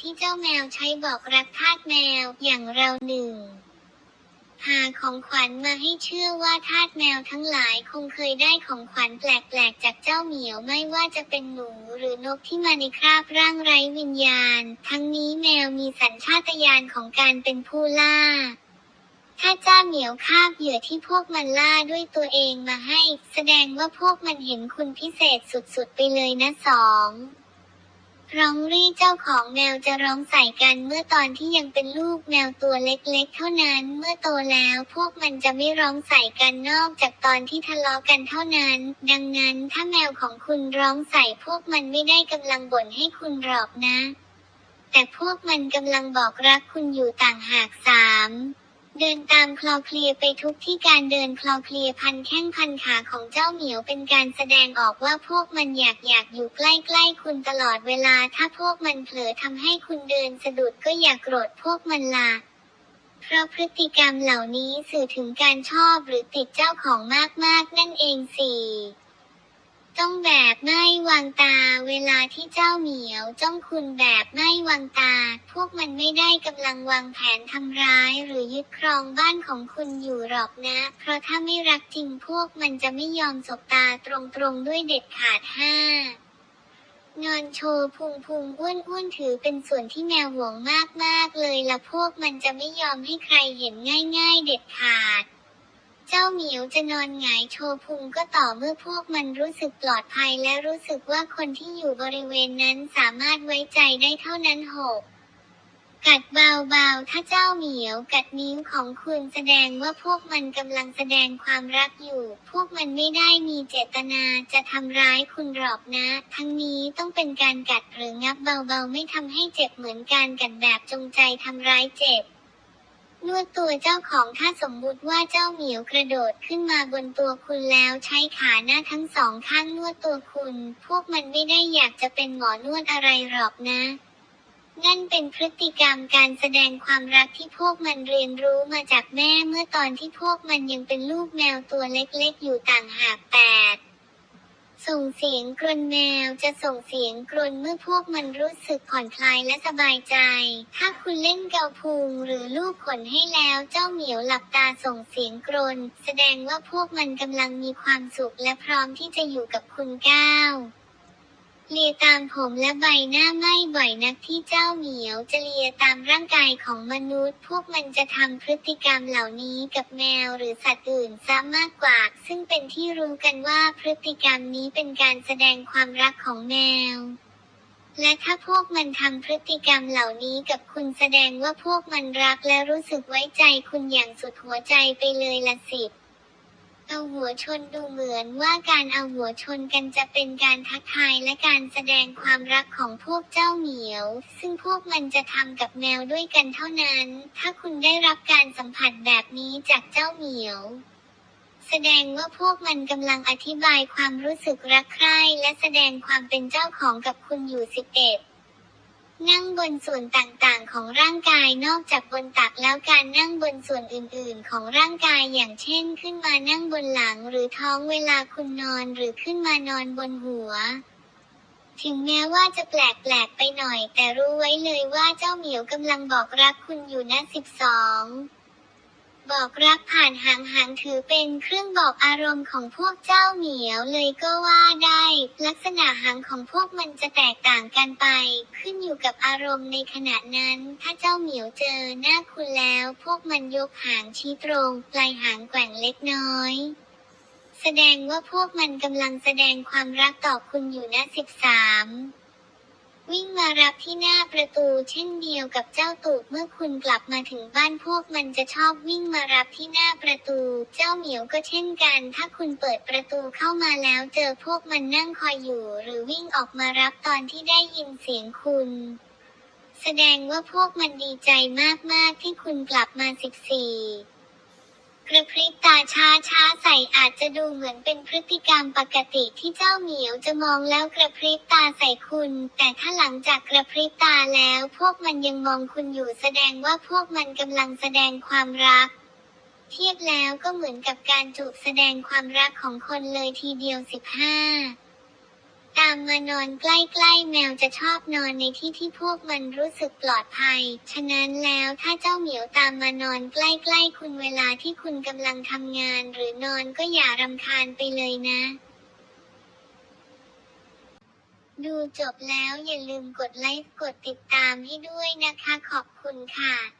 ที่เจ้าแมวใช้บอกรักทาสแมวอย่างเราหนึ่งหาของขวัญมาให้เชื่อว่าทาสแมวทั้งหลายคงเคยได้ของขวัญแปลกๆ จากเจ้าเหมียวไม่ว่าจะเป็นหนูหรือนกที่มาในคราบร่างไร้วิญญาณ ทั้งนี้แมวมีสัญชาตญาณของการเป็นผู้ล่า ถ้าเจ้าเหมียวคาบเหยื่อที่พวกมันล่าด้วยตัวเองมาให้ แสดงว่าพวกมันเห็นคุณพิเศษสุดๆไปเลยนะสอง ร้องรีเจ้าของแมวจะร้องใส่กันเมื่อตอนที่ยังเป็นลูกแมวตัวเล็กๆ เท่านั้น เมื่อโตแล้วพวกมันจะไม่ร้องใส่กันนอกจากตอนที่ทะเลาะกันเท่านั้น ดังนั้นถ้าแมวของคุณร้องใส่พวกมันไม่ได้กำลังบ่นให้คุณหรอกนะ แต่พวกมันกำลังบอกรักคุณอยู่ต่างหากสาม เดินตามคลอเคลียไปทุกที่การเดินคลอเคลียพันแข้งพันขาของเจ้าเหมียวเป็นการแสดงออกว่าพวกมันอยากอยากอยู่ใกล้ๆคุณตลอดเวลาถ้าพวกมันเผลอทำให้คุณเดินสะดุดก็อย่ากโกรธพวกมันละเพราะพฤติกรรมเหล่านี้สื่อถึงการชอบหรือติดเจ้าของมากๆนั่นเองสี่ ต้องแบบไม่วางตา เวลาที่เจ้าเหมียวจ้องคุณแบบไม่วางตา พวกมันไม่ได้กำลังวางแผนทำร้าย หรือยึดครองบ้านของคุณอยู่หรอกนะ เพราะถ้าไม่รักจริงพวกมันจะไม่ยอมสบตาตรงๆด้วยเด็ดขาดห้านอนโชว์พุงพุงอ้วนอ้วนถือเป็นส่วนที่แมวหวงมากๆเลยละพวกมันจะไม่ยอมให้ใครเห็นง่าย ๆ เด็ดขาด เจ้าเหมียวจะนอนหงายโชว์พุงก็ต่อเมื่อพวกมันรู้สึกปลอดภัยและรู้สึกว่าคนที่อยู่บริเวณนั้นสามารถไว้ใจได้เท่านั้นหกกัดเบาๆ ถ้าเจ้าเหมียวกัดนิ้วของคุณแสดงว่าพวกมันกำลังแสดงความรักอยู่ พวกมันไม่ได้มีเจตนาจะทำร้ายคุณหรอกนะ ทั้งนี้ต้องเป็นการกัดหรืองับเบาๆ ไม่ทำให้เจ็บเหมือนการกัดแบบจงใจทำร้ายเจ็บ นวดตัวเจ้าของถ้าสมมุติว่าเจ้าเหมียวกระโดดขึ้นมาบนตัวคุณแล้วใช้ขาหน้าทั้งสองข้างนวดตัวคุณ พวกมันไม่ได้อยากจะเป็นหมอนวดอะไรหรอกนะ นั่นเป็นพฤติกรรมการแสดงความรักที่พวกมันเรียนรู้มาจากแม่เมื่อตอนที่พวกมันยังเป็นลูกแมวตัวเล็กๆอยู่ต่างหากแปด ส่งเสียงกรนแมวจะส่งเสียงกรนเมื่อพวกมันรู้สึกผ่อนคลายและสบายใจ ถ้าคุณเล่นเกาพุงหรือลูบขนให้แล้วเจ้าเหมียวหลับตาส่งเสียงกรน แสดงว่าพวกมันกำลังมีความสุขและพร้อมที่จะอยู่กับคุณก้าว เลียตามผมและใบหน้าไม่บ่อยนักที่เจ้าเหมียวจะเลียตามร่างกายของมนุษย์ พวกมันจะทำพฤติกรรมเหล่านี้กับแมวหรือสัตว์อื่นซ้ำมากกว่า ซึ่งเป็นที่รู้กันว่าพฤติกรรมนี้เป็นการแสดงความรักของแมวและถ้าพวกมันทำพฤติกรรมเหล่านี้กับคุณแสดงว่าพวกมันรักและรู้สึกไว้ใจคุณอย่างสุดหัวใจไปเลยละสิบ เอาหัวชนดูเหมือนว่าการเอาหัวชนกันจะเป็นการทักทายและการแสดงความรักของพวกเจ้าเหมียว ซึ่งพวกมันจะทำกับแมวด้วยกันเท่านั้น ถ้าคุณได้รับการสัมผัสแบบนี้จากเจ้าเหมียวแสดงว่าพวกมันกำลังอธิบายความรู้สึกรักใคร่และแสดงความเป็นเจ้าของกับคุณอยู่สิบเอ็ด นั่งบนส่วนต่างๆ ของร่างกายนอกจากบนตักแล้วการนั่งบนส่วนอื่นๆ ของร่างกายอย่างเช่น ขึ้นมานั่งบนหลังหรือท้องเวลาคุณนอนหรือขึ้นมานอนบนหัว ถึงแม้ว่าจะแปลกๆไปหน่อย แต่รู้ไว้เลยว่าเจ้าเหมียวกำลังบอกรักคุณอยู่นะสิ บอกรักผ่านหางหางถือเป็นเครื่องบอกอารมณ์ของพวกเจ้าเหมียวเลยก็ว่าได้ ลักษณะหางของพวกมันจะแตกต่างกันไป ขึ้นอยู่กับอารมณ์ในขณะนั้น ถ้าเจ้าเหมียวเจอหน้าคุณแล้ว พวกมันยกหางชี้ตรง ปลายหางแกว่งเล็กน้อยแสดงว่าพวกมันกำลังแสดงความรักต่อคุณอยู่นะสิบสาม วิ่งมารับที่หน้าประตูเช่นเดียวกับเจ้าตูบเมื่อคุณกลับมาถึงบ้านพวกมันจะชอบวิ่งมารับที่หน้าประตู เจ้าเหมียวก็เช่นกัน ถ้าคุณเปิดประตูเข้ามาแล้วเจอพวกมันนั่งคอยอยู่ หรือวิ่งออกมารับตอนที่ได้ยินเสียงคุณแสดงว่าพวกมันดีใจมาก ๆ ที่คุณกลับมาสิบสี่ กระพริบตาช้าช้าใส่อาจจะดูเหมือนเป็นพฤติกรรมปกติที่เจ้าเหมียวจะมองแล้วกระพริบตาใส่คุณ แต่ถ้าหลังจากกระพริบตาแล้ว พวกมันยังมองคุณอยู่แสดงว่าพวกมันกำลังแสดงความรัก เทียบแล้วก็เหมือนกับการจูบแสดงความรักของคนเลยทีเดียวสิบห้า ตามมานอนใกล้ๆ แมวจะชอบนอนในที่ที่พวกมันรู้สึกปลอดภัย ฉะนั้นแล้วถ้าเจ้าเหมียวตามมานอนใกล้ๆ คุณเวลาที่คุณกำลังทำงานหรือนอนก็อย่ารำคาญไปเลยนะ ดูจบแล้วอย่าลืมกดไลค์กดติดตามให้ด้วยนะคะ ขอบคุณค่ะ